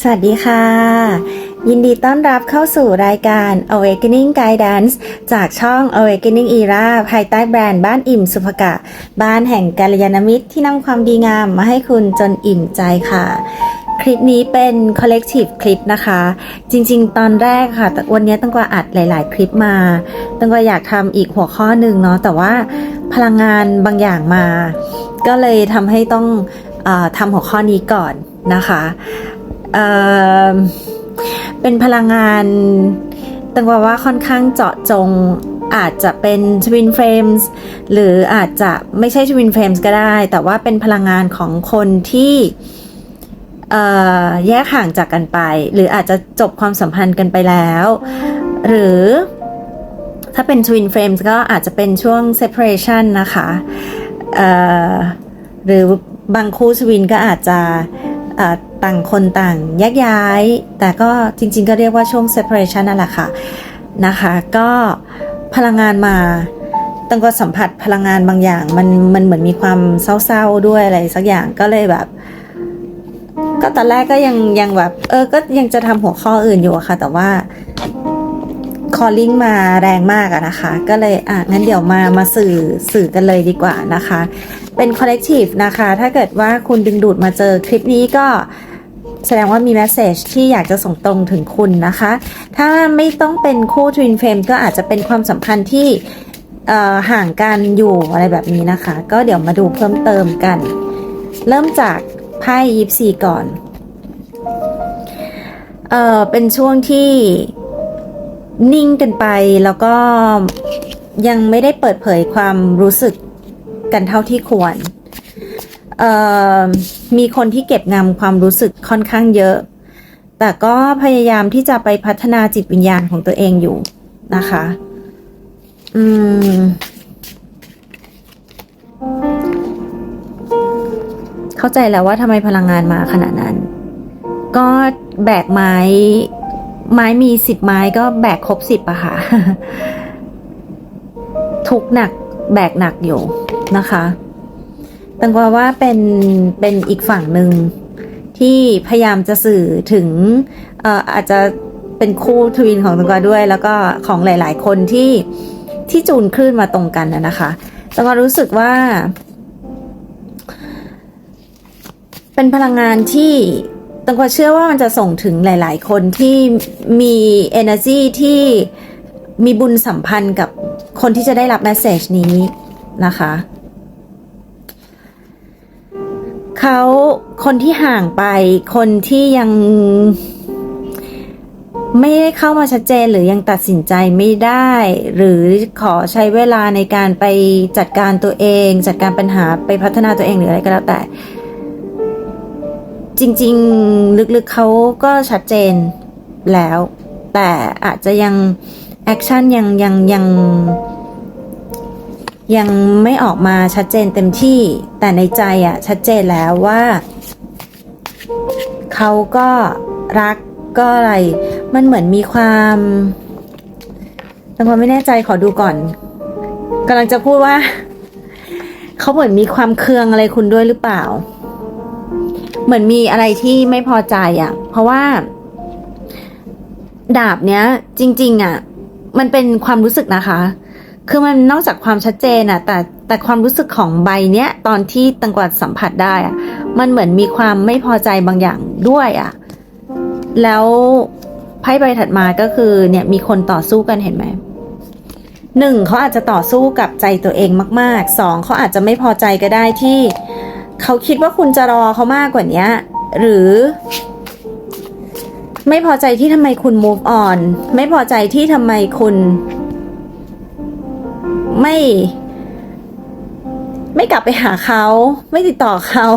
สวัสดีค่ะ ยินดีต้อนรับเข้าสู่รายการ Awakening Guidance จากช่อง Awakening Era ภายใต้แบรนด์บ้านอิ่มสุภกะ บ้านแห่งกาลยานมิตรที่นำความดีงามมาให้คุณจนอิ่มใจค่ะ คลิปนี้เป็น collective คลิปนะคะ จริงๆ ตอนแรกค่ะแต่วันนี้ตั้งกว่าอัดหลาย ๆ คลิปมา ตั้งกว่าอยากทำอีกหัวข้อหนึ่งเนาะแต่ว่าพลังงานบางอย่างมา ก็เลยทำให้ต้องอทำหัวข้อนี้ก่อนนะคะ เป็นพลังงานตั้งว่าว่าค่อนข้างเจาะจงอาจจะเป็น Twin Flames หรืออาจจะไม่ใช่ Twin Flames ก็ได้ แต่ว่าเป็นพลังงานของคนที่แยกห่างจากกันไป หรืออาจจะจบความสัมพันธ์กันไปแล้ว หรือถ้าเป็น Twin Flames ก็อาจจะเป็นช่วง separation นะคะหรือบางคู่ทวินก็อาจจะ ต่างคนต่างแยกย้าย แต่ก็จริงๆก็เรียกว่าช่วง separation นั่นแหละค่ะนะคะก็พลังงานมาต้องก็สัมผัสพลังงานบางอย่าง มันมันเหมือนมีความเศร้าๆด้วยอะไรสักอย่างก็เลยแบบ ก็ตอนแรกก็ยังยังแบบ เออก็ยังจะทำหัวข้ออื่นอยู่อะค่ะ แต่ว่า calling มาแรงมากอะนะคะ ก็เลยอะงั้นเดี๋ยวมามาสื่อสื่อกันเลยดีกว่านะคะ เป็น collective นะคะ ถ้าเกิดว่าคุณดึงดูดมาเจอคลิปนี้ก็แสดงว่ามี message ที่อยากจะส่งตรงถึงคุณนะคะ ถ้าไม่ต้องเป็นคู่ twin flame ก็อาจจะเป็นความสัมพันธ์ที่ห่างกันอยู่อะไรแบบนี้นะคะ ก็เดี๋ยวมาดูเพิ่มเติมกัน เริ่มจากไพ่ยิปซีก่อนเออเป็นช่วงที่นิ่งกันไปแล้วก็ยังไม่ได้เปิดเผยความรู้สึก กันเท่าที่ควรเอ่อมีคนที่เก็บงำความรู้สึกค่อนข้างเยอะ แต่ก็พยายามที่จะไปพัฒนาจิตวิญญาณของตัวเองอยู่นะคะ อืม เข้าใจแล้วว่าทำไมพลังงานมาขนาดนั้น ก็แบกไม้ ไม้มีสิบไม้ก็แบกครบสิบอะค่ะ ทุกหนักแบกหนักอยู่ นะคะตังกว่าว่าเป็นเป็นอีกฝั่งหนึ่งที่พยายามจะสื่อถึงเอ่ออาจจะเป็นคู่ทวินของตังกว่าด้วย แล้วก็ของหลาย ๆ คนที่ที่จูนคลื่นมาตรงกันนะนะคะตังกว่ารู้สึกว่า เป็นพลังงานที่ตังกว่าเชื่อว่ามันจะส่งถึงหลาย ๆ คนที่มี energy ที่มีบุญสัมพันธ์กับคนที่จะได้รับ message นี้นะคะ เขาคนที่ห่างไป คนที่ยังไม่ได้เข้ามาชัดเจนหรือยังตัดสินใจไม่ได้ หรือขอใช้เวลาในการไปจัดการตัวเอง จัดการปัญหาไปพัฒนาตัวเองหรืออะไรก็แล้วแต่ จริง ๆ ลึกๆเขาก็ชัดเจนแล้ว แต่อาจจะยังแอคชั่นยังยังยังยง ยังไม่ออกมาชัดเจนเต็มที่ แต่ในใจอะชัดเจนแล้วว่า เขาก็รักก็อะไร มันเหมือนมีความแต่พอไม่แน่ใจขอดูก่อนกำลังจะพูดว่า เขาเหมือนมีความเคืองอะไรคุณด้วยหรือเปล่า เหมือนมีอะไรที่ไม่พอใจอะ่ะ เพราะว่า ดาบเนี้ย จริง ๆ อะ มันเป็นความรู้สึกนะคะ คือมันนอกจากความชัดเจนอะแต่แต่ความรู้สึกของใบเนี้ยตอนที่ตังกวาสัมผัสได้อะมันเหมือนมีความไม่พอใจบางอย่างด้วยอะแล้วไพ่ใบถัดมาก็คือเนี่ยมีคนต่อสู้กันเห็นไหมหนึ่งเขาอาจจะต่อสู้กับใจตัวเองมากๆสองเขาอาจจะไม่พอใจก็ได้ที่เขาคิดว่าคุณจะรอเขามากกว่านี้หรือ ไม่พอใจที่ทำไมคุณ move on ไม่พอใจที่ทำไมคุณ ไม่ ไม่กลับไปหาเขา ไม่ติดต่อเขา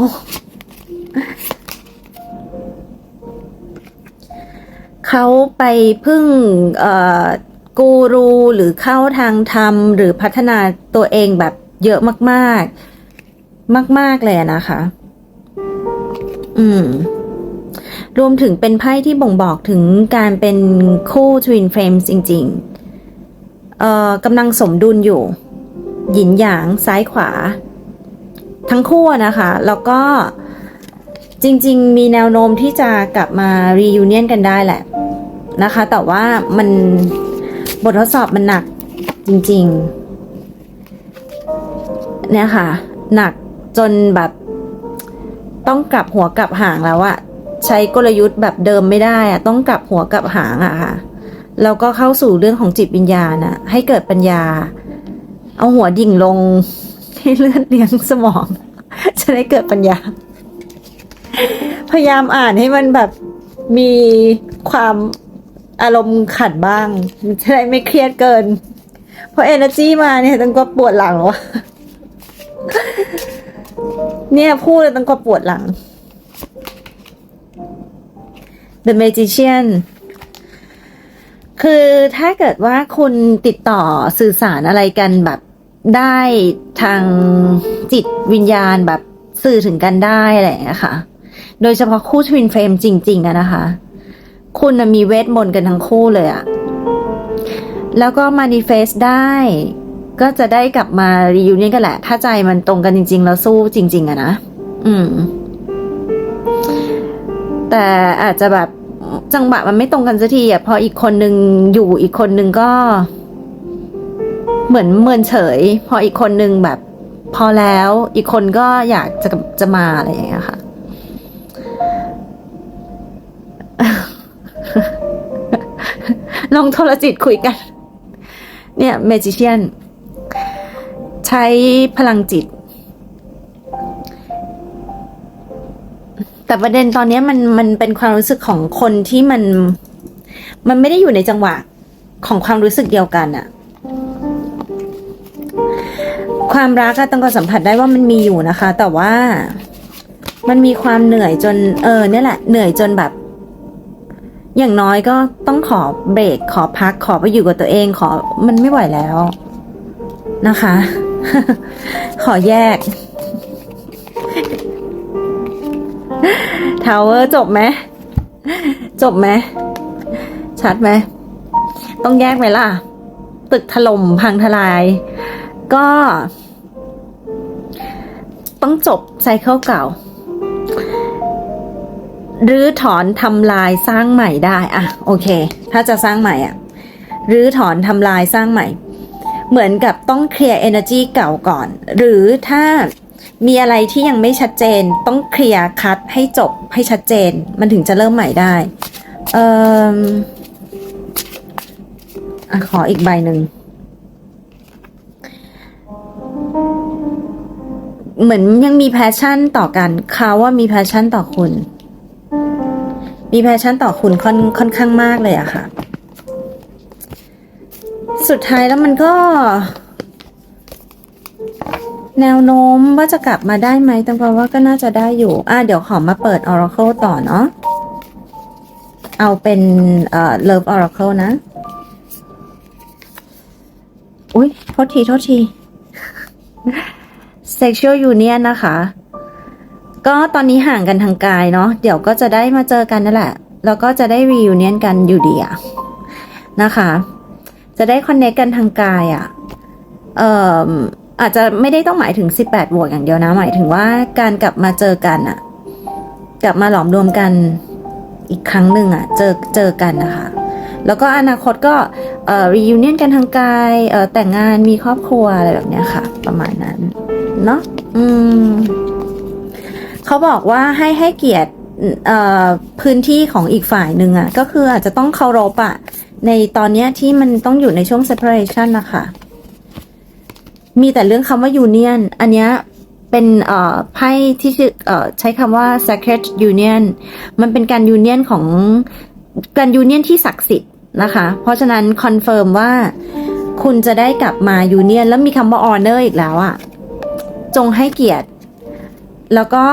เขาไปพึ่งเอ่อกูรูหรือเข้าทางธรรม หรือพัฒนาตัวเองแบบเยอะมาก ๆ มาก ๆ เลยนะคะ อืมรวมถึงเป็นไพ่ที่บ่งบอกถึงการเป็นคู่ Twin Flames จริง ๆ กำลังสมดุลอยู่ หยินหยางซ้ายขวา ทั้งคู่นะคะ แล้วก็จริง ๆ มีแนวโน้มที่จะกลับมา reunion กันได้แหละนะคะ แต่ว่ามันบททดสอบมันหนักจริง ๆ เนี่ยค่ะ หนักจนแบบต้องกลับหัวกลับหางแล้วอะใช้กลยุทธ์แบบเดิมไม่ได้อะต้องกลับหัวกลับหางอะค่ะ แล้วก็เข้าสู่เรื่องของจิตวิญญาณอะให้เกิดปัญญา เอาหัวดิ่งลงให้เลือดเลี้ยงสมอง จะได้เกิดปัญญา พยายามอ่านให้มันแบบมีความอารมณ์ขันบ้างจะได้ไม่เครียดเกิน เพราะ energy มาเนี่ยตั้งก็ปวดหลังแล้วอะเนี่ยพูดแล้วตั้งก็ปวดหลัง The Magician คือถ้าเกิดว่าคุณติดต่อสื่อสารอะไรกันแบบได้ทางจิตวิญญาณแบบสื่อถึงกันได้อะไรอย่างเงี้ยค่ะ โดยเฉพาะคู่ทวินเฟรมจริง ๆอะนะคะ คุณมีเวทมนต์กันทั้งคู่เลยอะแล้วก็มานิเฟสได้ ก็จะได้กลับมารีวิวนี่กันแหละ ถ้าใจมันตรงกันจริง ๆ แล้วสู้จริง ๆอะนะ อืม แต่อาจจะแบบ จังหวะมันไม่ตรงกันสักทีอะพออีกคนนึงอยู่อีกคนนึงก็ เหมือนเมินเฉย พออีกคนนึงแบบ พอแล้วอีกคนก็อยากจะจะมาอะไรอย่างเงี้ยค่ะ ลองโทรจิตคุยกัน เนี่ยเมจิเชียน ใช้พลังจิต แต่ประเด็นตอนนี้มันมันเป็นความรู้สึกของคนที่มัน มันไม่ได้อยู่ในจังหวะของความรู้สึกเดียวกันอะความรักอะต้องก็สัมผัสได้ว่ามันมีอยู่นะคะ แต่ว่ามันมีความเหนื่อยจน เออเนี่ยแหละ เหนื่อยจนแบบ อย่างน้อยก็ต้องขอเบรกขอพักขอไปอยู่กับตัวเองขอมันไม่ไหวแล้วนะคะ ขอแยก ทาวเวอร์จบไหมจบไหมชัดไหมต้องแยกไหมล่ะ ตึกถล่มพังทลาย ก็ ต้องจบไซเคิลเก่ารื้อถอนทำลายสร้างใหม่ได้อะโอเค ถ้าจะสร้างใหม่อะรื้อถอนทำลายสร้างใหม่ เหมือนกับต้องเคลียร์ energy เก่าก่อน หรือถ้า มีอะไรที่ยังไม่ชัดเจนต้องเคลียร์คัดให้จบให้ชัดเจน มันถึงจะเริ่มใหม่ได้เอ่อขออีกใบหนึ่งเหมือนยังมีแพชชั่นต่อกันเขาว่ามีแพชชั่นต่อคุณ มีแพชชั่นต่อคุณค่อนค่อนข้างมากเลยอะค่ะ สุดท้ายแล้วมันก็ แนวโน้มว่าจะกลับมาได้ไหมตังกว่าก็น่าจะได้อยู่ อะเดี๋ยวขอมาเปิด Oracle ต่อเนาะ เอาเป็นเอ่อ Love Oracle นะ อุ้ยโทษทีโทษที Sexual Union นะคะ ก็ตอนนี้ห่างกันทางกายเนาะ เดี๋ยวก็จะได้มาเจอกันนั่นแหละ แล้วก็จะได้ reunion กันอยู่ดีอะนะคะ จะได้ connect กันทางกายอะเอ่อ อาจจะไม่ได้ต้องหมายถึง 18บวกอย่างเดียวนะ หมายถึงว่าการกลับมาเจอกันอะกลับมาหลอมรวมกันอีกครั้งหนึ่งอะเจอเจอกันนะคะแล้วก็อนาคตก็เอ่อ reunion กันทางกายเอ่อแต่งงานมีครอบครัวอะไรแบบเนี้ยค่ะ ประมาณนั้นเนาะอืมเขาบอกว่าให้ให้เกียรติเอ่อพื้นที่ของอีกฝ่ายหนึ่งอะ่ะก็คืออาจจะต้องเคารพอะในตอนเนี้ยที่มันต้องอยู่ในช่วง separation นะคะ มีแต่เรื่องคำว่า union อันเนี้ยเป็นไพ่ที่ชื่ออใช้คำว่า sacred union มันเป็นการ union ของการ union ที่ศักดิ์สิทธิ์นะคะ เพราะฉะนั้นคอนเฟิร์มว่าคุณจะได้กลับมา union แล้วมีคำว่า honor อีกแล้วอะจงให้เกียรติ แล้วก็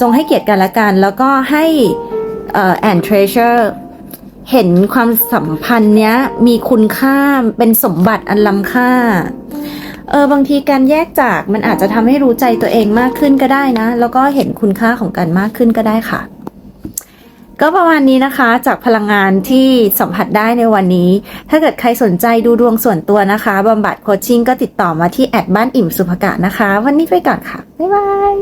จงให้เกียรติกันละกัน แล้วก็ให้เอ่อ and treasure เห็นความสัมพันธ์เนี้ยมีคุณค่าเป็นสมบัติอันล้ำค่า เออบางทีการแยกจากมันอาจจะทำให้รู้ใจตัวเองมากขึ้นก็ได้นะ แล้วก็เห็นคุณค่าของกันมากขึ้นก็ได้ค่ะ ก็ประมาณนี้นะคะ จากพลังงานที่สัมผัสได้ในวันนี้ ถ้าเกิดใครสนใจดูดวงส่วนตัวนะคะบำบัดโคชชิ่งก็ติดต่อมาที่แอดบ้านอิ่มสุภกะนะคะ วันนี้ไปก่อนค่ะ บ๊ายบาย